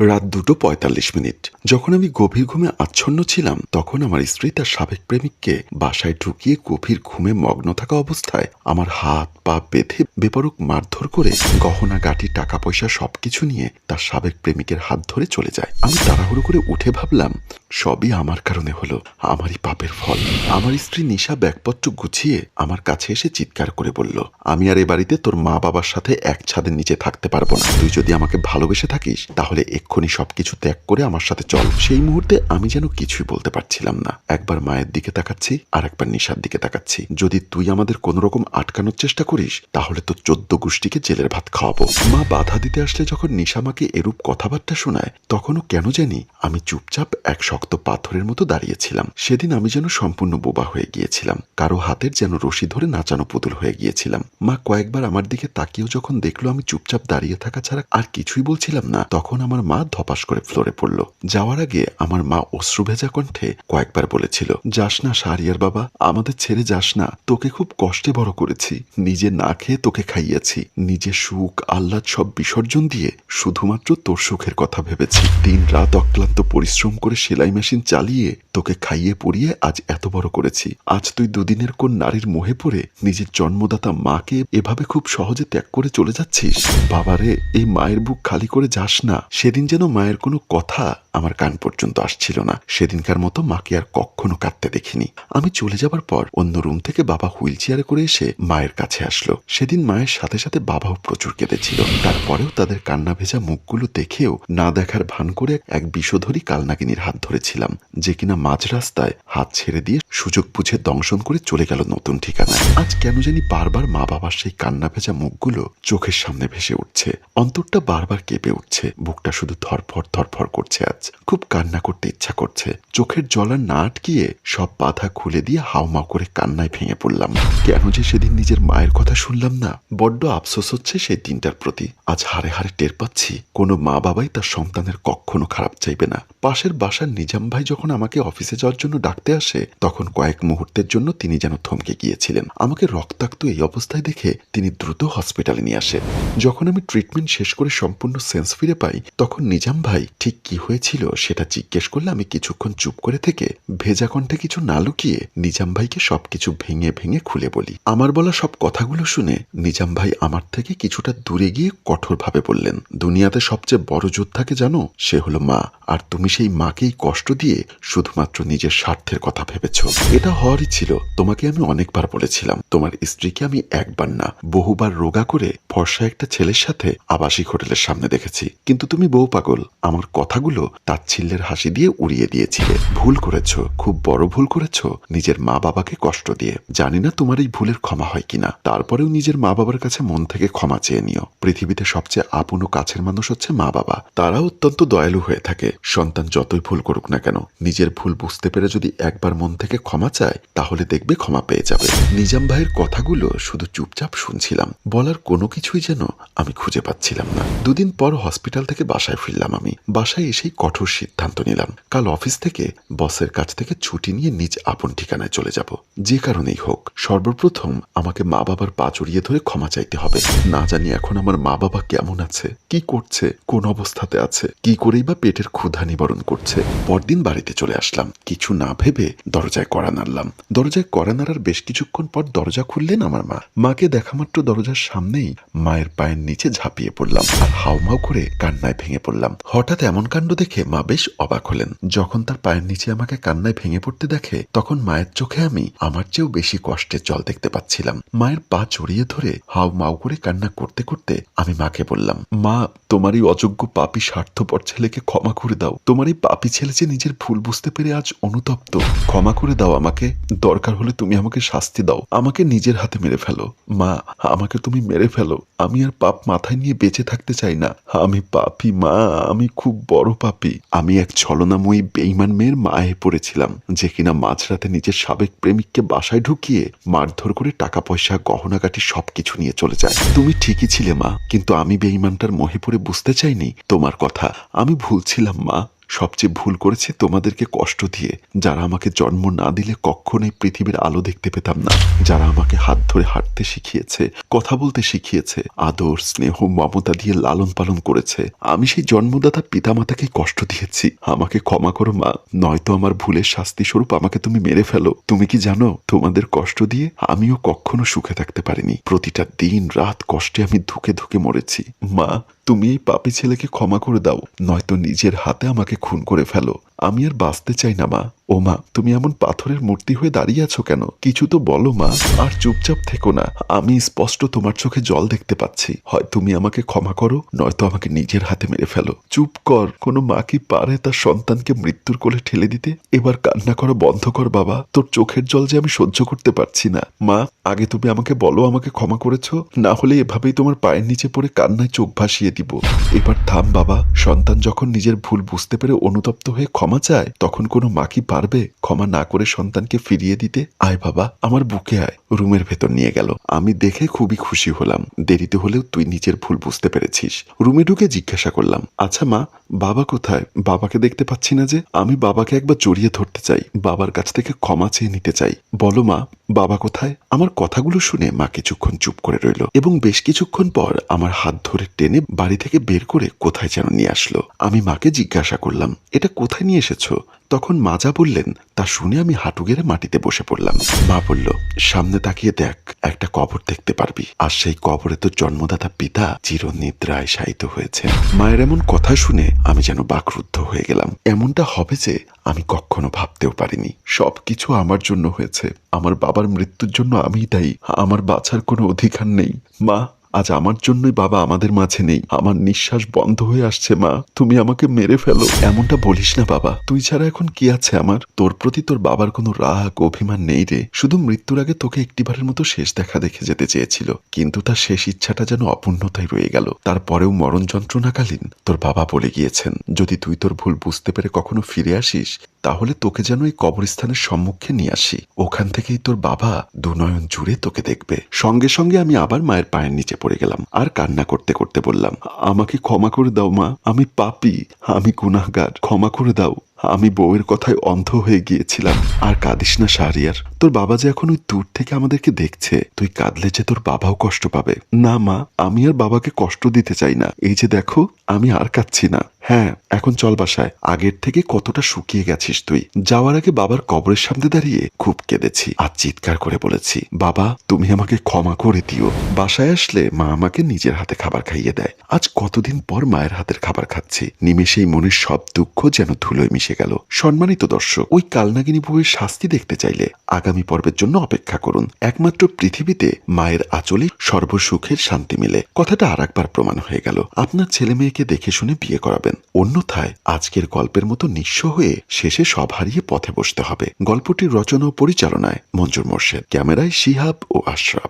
রাত দুটো পঁয়তাল্লিশ মিনিট। যখন আমি গভীর ঘুমে আচ্ছন্ন ছিলাম, তখন আমার স্ত্রী তার সাবেক প্রেমিককে বাসায় ঢুকিয়ে গভীর ঘুমে মগ্ন থাকা অবস্থায় আমার হাত, পা বেঁধে বেপরক মারধর করে গহনা, গাটি, টাকা পয়সা সবকিছু নিয়ে তার সাবেক প্রেমিকের হাত ধরে চলে যায়। আমি তাড়াহুড়ো করে উঠে ভাবলাম, সবই আমার কারণে হলো, আমারই পাপের ফল। আমার স্ত্রী নিশা ব্যাগপত্র গুছিয়ে আমার কাছে এসে চিৎকার করে বলল, আমি আর এ বাড়িতে তোর মা বাবার সাথে এক ছাদের নিচে থাকতে পারব না। তুই যদি আমাকে ভালোবেসে থাকিস, তাহলে এক্ষুনি সবকিছু ত্যাগ করে আমার সাথে চল। সেই মুহূর্তে আমি যেন কিছুই বলতে পারছিলাম না। একবার মায়ের দিকে তাকাচ্ছি আর একবার নিশার দিকে তাকাচ্ছি। যদি তুই আমাদের কোন রকম আটকানোর চেষ্টা করিস, তাহলে তো চোদ্দ গোষ্ঠীকে জেলের ভাত খাওয়াবো। মা বাধা দিতে আসলে যখন নিশা মাকে এরূপ কথাবার্তা শোনায়, তখনও কেন জানি আমি চুপচাপ এক শক্ত পাথরের মতো দাঁড়িয়েছিলাম। সেদিন আমি যেন সম্পূর্ণ বোবা হয়ে গিয়েছিলাম। কারও হাতের যেন রশি ধরে নাচানো পুতুল হয়ে গিয়েছিলাম। মা কয়েকবার আমার দিকে তাকিয়েও যখন দেখল আমি চুপচাপ দাঁড়িয়ে থাকা ছাড়া আর কিছুই বলছিলাম না, তখন আমার মা ধপাস করে ফ্লোরে পড়ল। যাওয়ার আগে আমার মা অশ্রু ভেজা কণ্ঠে কয়েকবার বলেছিল, যাস না সারিয়ার বাবা, আমাদের ছেড়ে যাস না, তোকে খুব কষ্টে বড় করেছি। নিজে না খেয়ে তোকে খাইয়েছি। নিজে সুখ, আহ্লাদ সব বিসর্জন দিয়ে শুধুমাত্র তোর সুখের কথা ভেবেছি। দিন রাত অক্লান্ত পরিশ্রম করে সেলাই মেশিন চালিয়ে তোকে খাইয়ে পরিয়ে আজ এত বড় করেছি। আজ তুই দুদিনের কোন নারীর মোহে পড়ে নিজের জন্মদাতা মাকে এভাবে খুব সহজে ত্যাগ করে চলে যাচ্ছিস? বাবারে, এই মায়ের বুক খালি করে যাস না। সেদিন যেন মায়ের কোনো কথা আমার কান পর্যন্ত আসছিল না। সেদিনকার মতো মাকে আর কখনো কাঁদতে দেখিনি। আমি চলে যাবার পর অন্য রুম থেকে বাবা হুইল চেয়ারে করে এসে মায়ের কাছে আসলো। সেদিন মায়ের সাথে সাথে বাবাও প্রচুর কেঁদেছিল। তারপরেও তাদের কান্না ভেজা মুখগুলো দেখেও না দেখার ভান করে এক বিষধরী কালনাগিনীর হাত ধরেছিলাম, যে কিনা মাঝ রাস্তায় হাত ছেড়ে দিয়ে সুযোগ বুঝে দংশন করে চলে গেল নতুন ঠিকানায়। আজ কেন জানি বারবার মা বাবার সেই কান্না ভেজা মুখগুলো চোখের সামনে ভেসে উঠছে। অন্তরটা বারবার কেঁপে উঠছে। বুকটা শুধু ধরফর ধরফর করছে আজ। খুব কান্না করতে ইচ্ছা করছে। চোখের জল না আটকিয়ে সব বাধা খুলে দিয়ে হাওমাও করে কান্নায় ভেঙে পড়লাম। কেন যে সেদিন নিজের মায়ের কথা শুনলাম না। বড্ড আফসোস হচ্ছে সেই দিনটার প্রতি। আজ হারে হারে টের পাচ্ছি। কোনো মা বাবাই তার সন্তানের কখনো খারাপ চাইবে না। পাশের বাসার নিজাম ভাই যখন আমাকে অফিসে যাওয়ার জন্য ডাকতে আসে, তখন কয়েক মুহূর্তের জন্য তিনি যেন থমকে গিয়েছিলেন। আমাকে রক্তাক্ত এই অবস্থায় দেখে তিনি দ্রুত হসপিটালে নিয়ে আসেন যখন আমি ট্রিটমেন্ট শেষ করে সম্পূর্ণ সেন্স ফিরে পাই, তখন নিজাম ভাই, ঠিক কি হয়েছিল সেটা জিজ্ঞেস করলে আমি কিছুক্ষণ চুপ করে থেকে ভেজা কণ্ঠে কিছু না লুকিয়ে নিজাম ভাইকে সবকিছু ভেঙে ভেঙে খুলে বলি। আমার বলা সব কথাগুলো শুনে নিজাম ভাই আমার থেকে কিছুটা দূরে গিয়ে কঠোরভাবে বললেন, দুনিয়াতে সবচেয়ে বড় যোদ্ধাকে জানো? সে হলো মা। আর তুমি সেই মাকেই কষ্ট দিয়ে শুধুমাত্র নিজের স্বার্থের কথা ভেবেছ। এটা হওয়ারই ছিল। তোমাকে আমি অনেকবার বলেছিলাম, তোমার স্ত্রীকে আমি একবার না, বহুবার রোগা করে ফর্সা একটা ছেলের সাথে আবাসিক হোটেলের সামনে দেখেছি। কিন্তু তুমি বউ পাগল, আমার কথাগুলো তাচ্ছিল্যের হাসি দিয়ে উড়িয়ে দিয়েছিলে। ভুল করেছ, খুব বড় ভুল করেছ, নিজের মা বাবাকে কষ্ট দিয়ে। জানি না তোমার এই ভুলের ক্ষমা হয় কিনা। তারপরেও নিজের মা বাবার কাছে মন থেকে ক্ষমা চেয়ে নিও। পৃথিবীতে সবচেয়ে আপন ও কাছের মানুষ হচ্ছে মা বাবা তারা অত্যন্ত দয়ালু হয়ে থাকে। সন্তান যতই ভুল করুক না কেন, নিজের ভুল বুঝতে পেরে যদি একবার মন থেকে ক্ষমা চায়, তাহলে দেখবে ক্ষমা পেয়ে যাবে। নিজাম ভাইয়ের কথাগুলো শুধু চুপচাপ শুনছিলাম। বলার কোনো কিছুই যেন আমি খুঁজে পাচ্ছিলাম না। দুদিন পর হসপিটাল থেকে বাসায় ফিরলাম আমি। বাসায় এসেই কঠোর সিদ্ধান্ত নিলাম। কাল অফিস থেকে বসের কাছ থেকে ছুটি নিয়ে নিজ আপন ঠিকানায় চলে যাব। যে কারণেই হোক, সর্বপ্রথম আমাকে মা বাবার পা জড়িয়ে ধরে ক্ষমা চাইতে হবে। না জানি এখন আমার মা বাবা কেমন আছে, কি করছে, কোন অবস্থাতে আছে, কি করেই বা পেটের ক্ষুধা নিবারণ করছে। পরদিন বাড়িতে চলে আসলাম। কিছু না ভেবে দরজায় কড়া নাড়লাম। দরজায় কড়া নাড়ার বেশ কিছুক্ষণ পর দরজা খুললেন আমার মা। মাকে দেখা মাত্র দরজার সামনেই মায়ের পায়ের নিচে ঝাঁপিয়ে পড়লাম আর হাউমাউ করে কান্নায় ভেঙে পড়লাম। হঠাৎ এমন কাণ্ড দেখে মা বেশ অবাক হলেন। যখন তার পায়ের নিচে আমাকে কান্নায় ভেঙে পড়তে দেখে, তখন মায়ের চোখে আমি আমার চেয়েও বেশি কষ্টের জল দেখতে পাচ্ছিলাম। মায়ের পা জড়িয়ে ধরে হাউ মাউ করে কান্না করতে করতে আমি মাকে বললাম, মা, তোমার এই অযোগ্য পাপি স্বার্থপর ছেলেকে ক্ষমা করে দাও। তোমার এই পাপি ছেলে যে নিজের ভুল বুঝতে পেরে আজ অনুতপ্ত। ক্ষমা করে দাও আমাকে। দরকার হলে তুমি আমাকে শাস্তি দাও। আমাকে নিজের হাতে মেরে ফেলো। মা, আমাকে তুমি মেরে ফেলো। আমি আর পাপ মাথায় নিয়ে বেঁচে থাকতে চাই না। আমি পাপি, মা, আমি খুব বড় পাপি। আমি এক ছলনাময়ী বেইমান মেয়ের মায়ে পড়েছিলাম, যে কিনা মাঝরাতে নিজের সাবেক প্রেমিককে বাসায় ঢুকিয়ে মারধর করে টাকা পয়সা গহনাগাটি সবকিছু নিয়ে চলে যায়। তুমি ঠিকই ছিলে, মা, কিন্তু আমি বেইমানটার মোহে পড়ে বুঝতে চাইনি তোমার কথা। আমি ভুল ছিলাম, মা। সবচেয়ে ভুল করেছি তোমাদেরকে কষ্ট দিয়ে, যারা আমাকে জন্ম না দিলে কখনোই পৃথিবীর আলো দেখতে পেতাম না। যারা আমাকে হাত ধরে হাঁটতে শিখিয়েছে, কথা বলতে শিখিয়েছে, আদর, স্নেহ, মমতা দিয়ে লালন পালন করেছে, আমি সেই জন্মদাতা পিতামাতাকে কষ্ট দিয়েছি। আমাকে ক্ষমা করো মা, নয়তো আমার ভুলের শাস্তি স্বরূপ আমাকে তুমি মেরে ফেলো। তুমি কি জানো, তোমাদের কষ্ট দিয়ে আমিও কখনো সুখে থাকতে পারিনি। প্রতিটা দিন, রাত কষ্টে আমি ধুকে ধুকে মরেছি। মা, তুমি এই পাপি ছেলেকে ক্ষমা করে দাও, নয়তো নিজের হাতে আমাকে খুন করে ফেলো। আমি আর বাঁচতে চাই না, মা। ও, মা, তুমি এমন পাথরের মূর্তি হয়ে দাঁড়িয়ে আছো কেন? কিছু তো বলো, মা। আর চুপচাপ থেকো না। আমি স্পষ্ট তোমার চোখে জল দেখতে পাচ্ছি। হয় তুমি আমাকে ক্ষমা করো, নয়তো আমাকে নিজের হাতে মেরে ফেলো। চুপ কর। কোনো মা কি পারে তার সন্তানকে মৃত্যুর কোলে ঠেলে দিতে? এবার কান্না করা বন্ধ কর, বাবা। তোর চোখের জল যে আমি সহ্য করতে পারছি না। মা, আগে তুমি আমাকে বলো, আমাকে ক্ষমা করেছ? না হলে এভাবেই তোমার পায়ের নিচে পড়ে কান্নায় চোখ ভাসিয়ে দিব। এবার থাম, বাবা। সন্তান যখন নিজের ভুল বুঝতে পেরে অনুতপ্ত হয়ে ক্ষমা চায়, তখন কোনো মা কি পারবে ক্ষমা না করে সন্তানকে ফিরিয়ে দিতে? আয় বাবা, আমার বুকে আয়। রুমের ভেতর নিয়ে গেল। আমি দেখে খুবই খুশি হলাম। দেরিতে হলেও তুই নিজের ভুল বুঝতে পেরেছিস। রুমে ঢুকে জিজ্ঞাসা করলাম আচ্ছা মা, বাবা কোথায়? বাবাকে দেখতে পাচ্ছি না যে। আমি বাবাকে একবার জড়িয়ে ধরতে চাই। বাবার কাছ থেকে ক্ষমা চেয়ে নিতে চাই। বলো মা, বাবা কোথায়? আমার কথাগুলো শুনে মা কিছুক্ষণ চুপ করে রইল এবং বেশ কিছুক্ষণ পর আমার হাত ধরে টেনে বাড়ি থেকে বের করে কোথায় যেন নিয়ে আসলো। আমি মাকে জিজ্ঞাসা করলাম, এটা কোথায় নিয়ে এসেছ? তখন মা যা বললেন, তা শুনে আমি হাঁটু গেড়ে মাটিতে বসে পড়লাম। মা বলল, সামনে তাকিয়ে দেখ, একটা কবর দেখতে পারবি। আর সেই কবরে তো জন্মদাতা পিতা চিরনিদ্রায় শায়িত হয়েছে। মায়ের এমন কথা শুনে আমি যেন বাকরুদ্ধ হয়ে গেলাম। এমনটা হবে যে আমি কখনো ভাবতেও পারিনি। সবকিছু আমার জন্য হয়েছে। আমার বাবার মৃত্যুর জন্য আমি দায়ী। আমার বাঁচার কোনো অধিকার নেই। মা আজ আমার জন্যই বাবা আমাদের মাঝে নেই। আমার নিঃশ্বাস বন্ধ হয়ে আসছে, মা। তুমি আমাকে মেরে ফেলো। এমনটা বলিস না, বাবা। তুই ছাড়া এখন কি আছে আমার? তোর প্রতি তোর বাবার কোনো রাগ, অভিমান নেই রে। শুধু মৃত্যুর আগে তোকে একটিবারের মতো শেষ দেখা দেখে যেতে চেয়েছিল। কিন্তু তার শেষ ইচ্ছাটা যেন অপূর্ণতায় রয়ে গেল। তারপরেও মরণ যন্ত্রণাকালীন তোর বাবা বলে গিয়েছেন। যদি তুই তোর ভুল বুঝতে পেরে কখনো ফিরে আসিস তাহলে তোকে যেন এই কবরস্থানের সম্মুখে নিয়ে আসি। ওখান থেকেই তোর বাবা দুনয়ন জুড়ে তোকে দেখবে। সঙ্গে সঙ্গে আমি আবার মায়ের পায়ের নিচে পড়ে গেলাম আর কান্না করতে করতে বললাম, আমাকে ক্ষমা করে দাও মা, আমি পাপি, আমি গুনাহগার, ক্ষমা করে দাও। আমি বউয়ের কথায় অন্ধ হয়ে গিয়েছিলাম। আর কাঁদিস না শাহরিয়ার, তোর বাবা যে এখন ওই দূর থেকে আমাদেরকে দেখছে, তুই কাঁদলে যে তোর বাবাও কষ্ট পাবে। না মা, আমি আর বাবাকে কষ্ট দিতে চাই না। এই যে দেখো, আমি আর কাঁদছি না। হ্যাঁ এখন চল বাসায়। আগের থেকে কতটা শুকিয়ে গেছিস তুই? যাওয়ার আগে বাবার কবরের সামনে দাঁড়িয়ে খুব কেঁদেছি আর চিৎকার করে বলেছি, বাবা, তুমি আমাকে ক্ষমা করে দিও। বাসায় আসলে মা আমাকে নিজের হাতে খাবার খাইয়ে দেয়। আজ কতদিন পর মায়ের হাতের খাবার খাচ্ছি। নিমেষেই মনের সব দুঃখ যেন ধুলোয় মিশে গেল। সম্মানিত দর্শক, ওই কালনাগিনী বউয়ের শাস্তি দেখতে চাইলে আগামী পর্বের জন্য অপেক্ষা করুন। একমাত্র পৃথিবীতে মায়ের আঁচলে সর্বসুখের শান্তি মিলে। কথাটা আর একবার প্রমাণ হয়ে গেল। আপনার ছেলে মেয়েকে দেখে শুনে বিয়ে করাবেন। অন্যথায় আজকের গল্পের মতো নিঃস্ব হয়ে শেষে সব হারিয়ে পথে বসতে হবে। গল্পটির রচনা ও পরিচালনায় মঞ্জুর মোর্শেদ। ক্যামেরায় শিহাব ও আশরাফ।